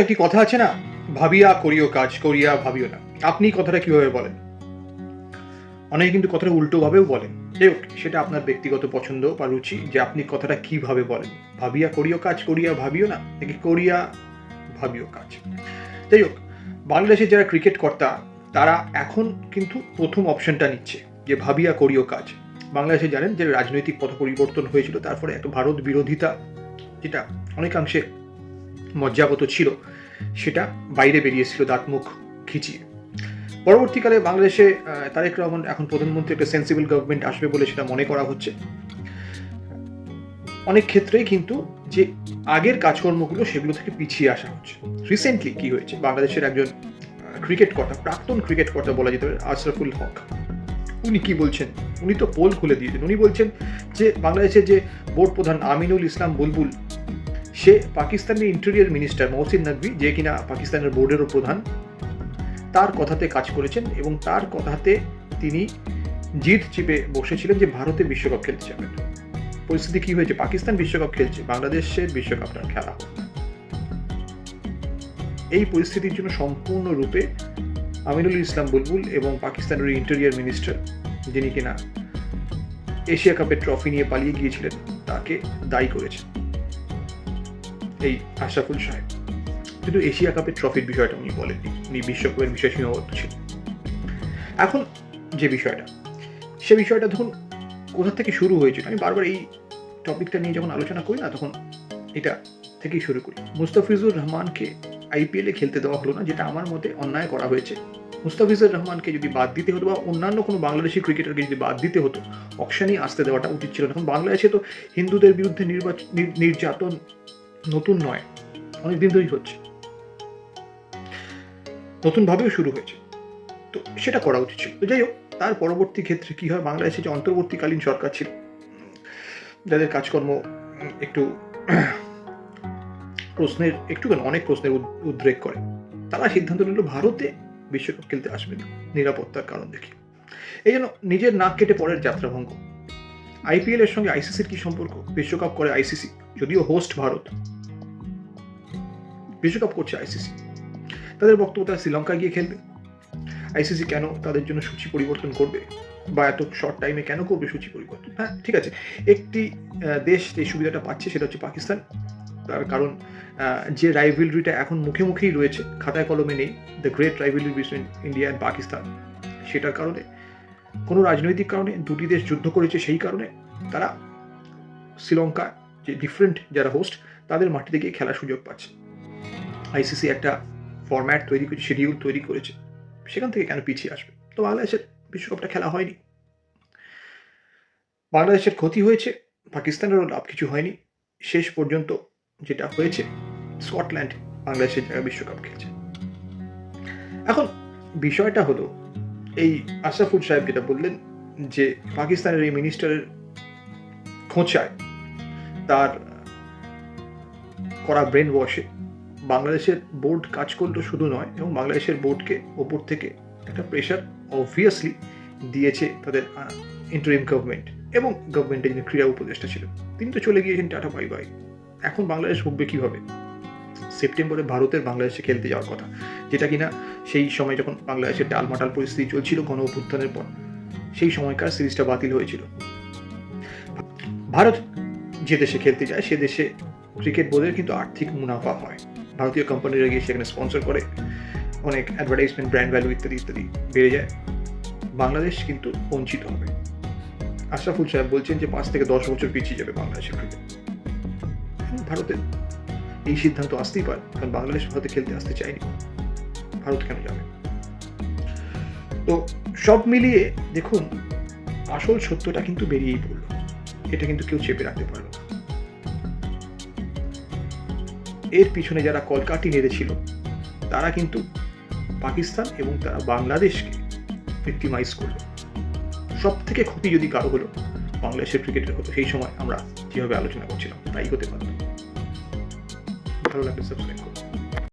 একটি কথা আছে না? ভাবিয়া করিও, কাজ করিয়া ভাবিও না। আপনি কথাটা কীভাবে বলেন? অনেকে কিন্তু কথাটা উল্টোভাবেও বলেন। যাই সেটা আপনার ব্যক্তিগত পছন্দ বা রুচি, যে আপনি কথাটা কীভাবে বলেন। ভাবিয়া করিও, কাজ করিয়া ভাবিও না, নাকি করিয়া ভাবিও কাজ? যাই হোক, বাংলাদেশের যারা ক্রিকেট কর্তা, তারা এখন কিন্তু প্রথম অপশনটা নিচ্ছে, যে ভাবিয়া করিও কাজ। বাংলাদেশে জানেন যে রাজনৈতিক পথ পরিবর্তন হয়েছিল, তারপরে একটা ভারত বিরোধিতা, যেটা অনেকাংশে মজ্জাগত ছিল। সেটা বাইরে বেরিয়েছিল দাঁত মুখ খিচিয়ে। পরবর্তীকালে বাংলাদেশে তারেক রহমান এখন প্রধানমন্ত্রী, একটা সেন্সিবল গভর্নমেন্ট আসবে বলে সেটা মনে করা হচ্ছে। অনেক ক্ষেত্রেই কিন্তু যে আগের কাজকর্মগুলো সেগুলো থেকে পিছিয়ে আসা হচ্ছে। রিসেন্টলি কি হয়েছে? বাংলাদেশের একজন ক্রিকেট কর্তা, প্রাক্তন ক্রিকেট কর্তা বলা যেতে পারে, আশরাফুল হক। উনি কি বলছেন? উনি তো পোল খুলে দিয়েছেন। উনি বলছেন যে, বাংলাদেশের যে বোর্ড প্রধান আমিনুল ইসলাম বুলবুল সে পাকিস্তানের ইন্টেরিয়র মিনিস্টার মহসিন নকভি, যে কিনা পাকিস্তানের বোর্ডেরও প্রধান, তার কথাতে কাজ করেছেন এবং তার কথাতে তিনি জিত চিপে বসেছিলেন যে ভারতে বিশ্বকাপ খেলতে যাবেন। পরিস্থিতি কি হয়েছে? পাকিস্তান বিশ্বকাপ খেলছে বাংলাদেশের বিশ্বকাপটা খেলা। এই পরিস্থিতির জন্য সম্পূর্ণরূপে আমিনুল ইসলাম বুলবুল এবং পাকিস্তানের ইন্টেরিয়র মিনিস্টার যিনি কিনা এশিয়া কাপের ট্রফি নিয়ে পালিয়ে গিয়েছিলেন, তাকে দায়ী করেছেন। এই আশরাফুল সাহেব কিন্তু এশিয়া কাপের ট্রফির বিষয়টা উনি বলেননি, উনি বিশ্বকাপের বিষয়ে সীমাবদ্ধ ছিলেন। এখন যে বিষয়টা, সে বিষয়টা তখন কোথা থেকে শুরু হয়েছিল আমি বারবার এই টপিকটা নিয়ে যখন আলোচনা করি না, তখন এটা থেকেই শুরু করি। মুস্তাফিজুর রহমানকে আইপিএলে খেলতে দেওয়া হলো না, যেটা আমার মতে অন্যায় করা হয়েছে। মুস্তাফিজুর রহমানকে যদি বাদ দিতে হতো বা অন্যান্য কোনো বাংলাদেশি ক্রিকেটারকে যদি বাদ দিতে হতো অকশানেই আসতে দেওয়াটা উচিত ছিল না। এখন বাংলাদেশে তো হিন্দুদের বিরুদ্ধে নির্বাচন নির- নির্যাতন নতুন নয়, অনেক দিন ধরেই হচ্ছে। নতুনভাবেও শুরু হয়েছে। তো সেটা করা উচিত ছিল। যাই হোক, তার পরবর্তী ক্ষেত্রে কি হয়? বাংলাদেশে যে অন্তর্বর্তীকালীন সরকার ছিল, যাদের কাজকর্ম একটু প্রশ্নের, একটু কেন, অনেক প্রশ্নের উদ্রেক করে। তারা সিদ্ধান্ত নিল ভারতে বিশ্বকাপ খেলতে আসবে না, নিরাপত্তার কারণ দেখি। এই জন্য নিজের নাক কেটে পরের যাত্রা ভঙ্গ। আইপিএল এর সঙ্গে আইসিসির কি সম্পর্ক? বিশ্বকাপ করে আইসিসি যদিও হোস্ট ভারত। বিশ্বকাপ করছে আইসিসি। তাদের বক্তব্য তারা শ্রীলঙ্কা গিয়ে খেলবে। আইসিসি কেন তাদের জন্য সূচি পরিবর্তন করবে? বা এত শর্ট টাইমে কেন করবে সূচি পরিবর্তন? হ্যাঁ ঠিক আছে। একটি দেশ যে সুবিধাটা পাচ্ছে সেটা হচ্ছে পাকিস্তান। তার কারণ যে রাইভেলরিটা এখন মুখে মুখেই রয়েছে, খাতায় কলমে নেই the great rivalry between India and Pakistan সেটার কারণে, কোনো রাজনৈতিক কারণে, দুটি দেশ যুদ্ধ করেছে সেই কারণে, তারা শ্রীলঙ্কা যে ডিফারেন্ট যারা হোস্ট তাদের মাটিতে গিয়ে খেলার সুযোগ পাচ্ছে। আইসিসি একটা ফরম্যাট তৈরি করেছে শিডিউল তৈরি করেছে, সেখান থেকে কেন পিছিয়ে আসবে? তো বাংলাদেশের বিশ্বকাপটা খেলা হয়নি। বাংলাদেশের ক্ষতি হয়েছে, পাকিস্তানেরও লাভ কিছু হয়নি। শেষ পর্যন্ত যেটা হয়েছে, স্কটল্যান্ড বাংলাদেশের জায়গায় বিশ্বকাপ খেলছে। এখন বিষয়টা হলো, এই আশরাফুল সাহেব যেটা বললেন যে পাকিস্তানের এই মিনিস্টারের খোঁচায় তার করা ব্রেন ওয়াশে বাংলাদেশের বোর্ড কাজ করল শুধু নয়, এবং বাংলাদেশের বোর্ডকে ওপর থেকে একটা প্রেশার অবভিয়াসলি দিয়েছে তাদের ইন্টারিম গভর্নমেন্ট এবং গভর্নমেন্টের যিনি ক্রীড়া উপদেষ্টা ছিল তিনি তো চলে গিয়েছেন টাটা বাই বাই এখন বাংলাদেশ ভুগবে কীভাবে? সেপ্টেম্বরে ভারতের বাংলাদেশে খেলতে যাওয়ার কথা, যেটা কিনা সেই সময় যখন বাংলাদেশের টালমাটাল পরিস্থিতি চলছিল গণ অভ্যুত্থানের পর, সেই সময়কার সিরিজটা বাতিল হয়েছিল। ভারত যে দেশে খেলতে যায়, সে দেশে ক্রিকেট বোর্ডের কিন্তু আর্থিক মুনাফা হয়। ভারতীয় কোম্পানিরা গিয়ে সেখানে স্পন্সর করে অনেক অ্যাডভার্টাইজমেন্ট ব্র্যান্ড ভ্যালু ইত্যাদি ইত্যাদি বেড়ে যায়। বাংলাদেশ কিন্তু বঞ্চিত হবে। আশরাফুল সাহেব বলছেন যে পাঁচ থেকে দশ বছর পিছিয়ে যাবে বাংলাদেশের ক্রিকেট ভারতের এই সিদ্ধান্ত আসতেই পারে, কারণ বাংলাদেশ ভারতে খেলতে আসতে চায়নি। ভারত কেন যাবে? তো সব মিলিয়ে দেখুন, আসল সত্যটা কিন্তু বেরিয়েই পড়ল। এটা কিন্তু কেউ চেপে রাখতে পারল এর পিছনে যারা কলকাটি নেড়েছিল, তারা কিন্তু পাকিস্তান এবং তারা বাংলাদেশকে ভিক্টিমাইজ করল। সব থেকে ক্ষতি যদি কারও হলো, বাংলাদেশের ক্রিকেটের হতো, সেই সময় আমরা যেভাবে আলোচনা করছিলাম, তাই হতে পারত। ভালো লাগলে সাবস্ক্রাইব